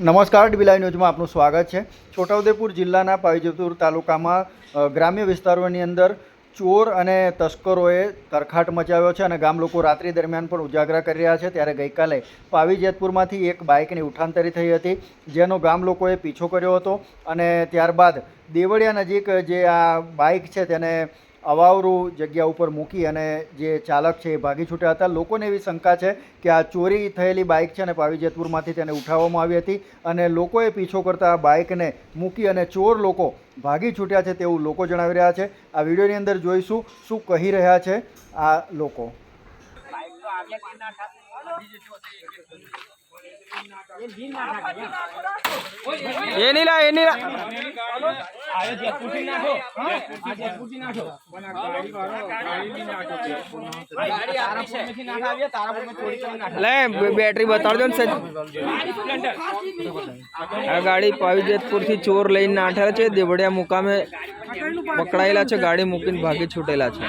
નમસ્કાર ડીબીલાઈ ન્યૂઝમાં આપનું સ્વાગત છે. છોટાઉદેપુર જિલ્લાના પાવીજેતપુર તાલુકામાં ગ્રામ્ય વિસ્તારોની અંદર ચોર અને તસ્કરોએ તરખાટ મચાવ્યો છે અને ગામ લોકો રાત્રિ દરમિયાન પણ ઉજાગરા કરી રહ્યા છે. ત્યારે ગઈકાલે પાવી જેતપુરમાંથી એક બાઇકની ઉઠાંતરી થઈ હતી, જેનો ગામ લોકોએ પીછો કર્યો હતો અને ત્યારબાદ દેવળિયા નજીક જે આ બાઇક છે તેને અવાવરું જગ્યા ઉપર મૂકી અને જે ચાલક છે એ ભાગી છૂટ્યા હતા. લોકોને એવી શંકા છે કે આ ચોરી થયેલી બાઇક છે ને પાવી જેતપુરમાંથી તેને ઉઠાવવામાં આવી હતી અને લોકોએ પીછો કરતા આ બાઇકને મૂકી અને ચોર લોકો ભાગી છૂટ્યા છે તેવું લોકો જણાવી રહ્યા છે. આ વિડીયોની અંદર જોઈશું શું કહી રહ્યા છે આ લોકો. એ નહીં લા લે બે- બેટરી બતાડજો ને સજ આ ગાડી પાવીજેતપુરથી ચોર લઈને નાઠા છે દેવડિયા મુકામે પકડાયેલા છે ગાડી મૂકીને ભાગી છૂટેલા છે.